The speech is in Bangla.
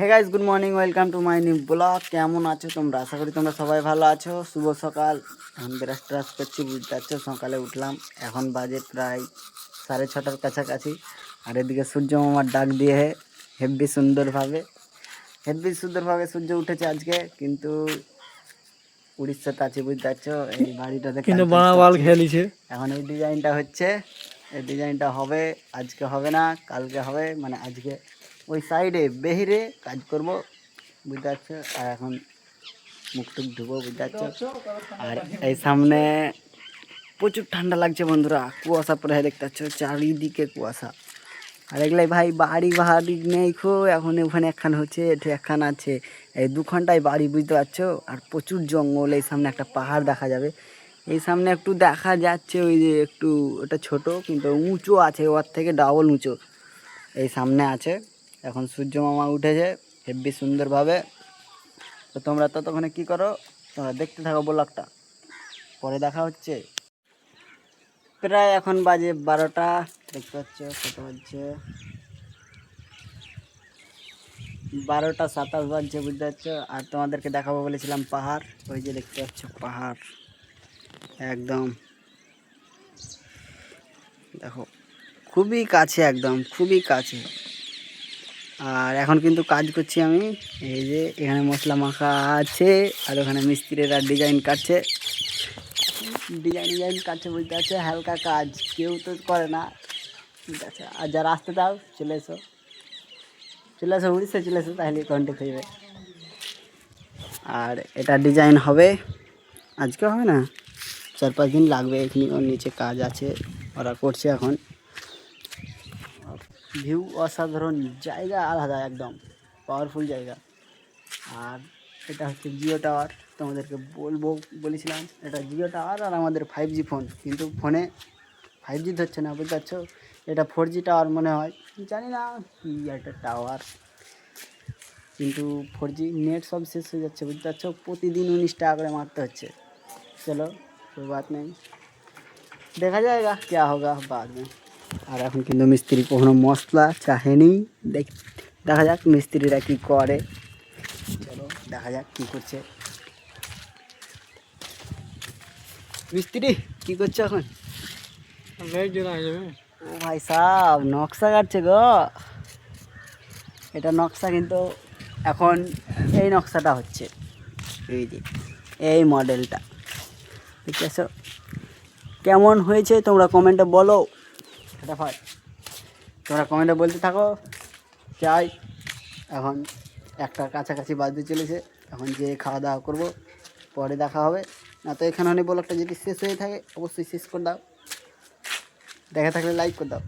Hey guys good morning welcome to my new blog কেমন আছো তোমরা? আশা করি তোমরা সবাই ভালো আছো। শুভ সকাল। এখন ব্রাশ ট্রাশ করছি বুঝতে পারছ? সকালে উঠলাম এখন বাজে প্রায় সাড়ে ছটার কাছাকাছি। আর এদিকে সূর্য মামার ডাক দিয়ে হেব্বি সুন্দরভাবে হেব্বি সুন্দরভাবে সূর্য উঠেছে আজকে। কিন্তু উড়িষ্যাতে আছে বুঝতে পারছ? এই বাড়িটাতে কিন্তু বানাবাল খেলিছে। এখন এই ডিজাইনটা হচ্ছে এই ডিজাইনটা হবে আজকে হবে না কালকে হবে মানে আজকে ওই সাইডে বেহিরে কাজ করব বুঝতে পারছ? আর এখন মুখ টুক ধুবো, বুঝতে পারছ? আর এই সামনে প্রচুর ঠান্ডা লাগছে বন্ধুরা, কুয়াশা পরে দেখতে পাচ্ছ? চারিদিকে কুয়াশা। আর এগুলাই ভাই বাড়ি বাড়ি নেই খো, এখন ওখানে একখান হচ্ছে এঠে একখান আছে। এই দু ঘন্টায় বাড়ি, বুঝতে পারছ? আর প্রচুর জঙ্গল, এই সামনে একটা পাহাড় দেখা যাবে। এই সামনে একটু দেখা যাচ্ছে, ওই যে একটু, ওটা ছোট, কিন্তু উঁচু আছে ওর থেকে ডাবল উঁচু। এই সামনে আছে। এখন সূর্য মামা উঠেছে, হেব্বি সুন্দরভাবে। তো তোমরা ততক্ষণে কী করো? তোমরা দেখতে থাকো ব্লগটা। পরে দেখা হচ্ছে। প্রায় এখন বাজে বারোটা, দেখতে পাচ্ছ কত বাজছে? বারোটা সাতাশ বাজছে, বুঝতে পারছ? আর তোমাদেরকে দেখাবো বলেছিলাম পাহাড়। ওই যে দেখতে পাচ্ছ পাহাড়। একদম। দেখো, খুবই কাছে একদম, খুবই কাছে। আর এখন কিন্তু কাজ করছি আমি। এই যে এখানে মশলা মাখা আছে, আর ওখানে মিস্ত্রিরা ডিজাইন কাটছে। ডিজাইন ডিজাইন কাটছে বুঝতে পারছে হালকা কাজ। কেউ তো করে না। ঠিক আছে, আর যারা আসতে দাও, চলে এসো। চলে এসো, উড়িষ্যা চলে এসো, তাহলে কন্ট্যাক্ট হয়ে যাবে। আর এটা ডিজাইন হবে। আজকে হবে না। চার পাঁচ দিন লাগবে এখানে, ওর নিচে কাজ আছে, ওরা করছে এখন। ভিউ অসাধারণ জায়গা আলাদা একদম পাওয়ারফুল জায়গা আর এটা হচ্ছে জিও টাওয়ার তোমাদেরকে বলবো বলেছিলাম এটা জিও টাওয়ার আর আমাদের ফাইভ জি ফোন কিন্তু ফোনে ফাইভ জি ধরছে না বুঝতে পারছো এটা ফোর জি টাওয়ার মনে হয় জানি না কি একটা টাওয়ার কিন্তু ফোর জি নেট সব শেষ হয়ে যাচ্ছে বুঝতে পারছো প্রতিদিন উনিশ টাকা করে মারতে হচ্ছে চলো कोई बात नहीं দেখা যায়গা क्या होगा बाद में আর এখন কিন্তু মিস্ত্রি কখনো মশলা চাহেনি দেখ দেখা যাক মিস্ত্রিরা কি করে। চলো দেখা যাক কি করছে। মিস্ত্রি কি করছে এখন? ও ভাই সাহ নকশা কাটছে গো। এটা নকশা কিন্তু এখন এই নকশাটা হচ্ছে। এই যে এই মডেলটা ঠিক আছে কেমন হয়েছে তোমরা কমেন্টে বলো। ফটাফট তোমরা কমেন্টে বলতে থাকো চাই এখন একটা কাছাকাছি বাজতে চলেছে। এখন যে খাওয়া দাওয়া করব, পরে দেখা হবে। না তো এখানে অনেক ব্লগটা যদি শেষ হয়ে থাকে, অবশ্যই শেষ করে দাও। দেখা থাকলে লাইক করে দাও।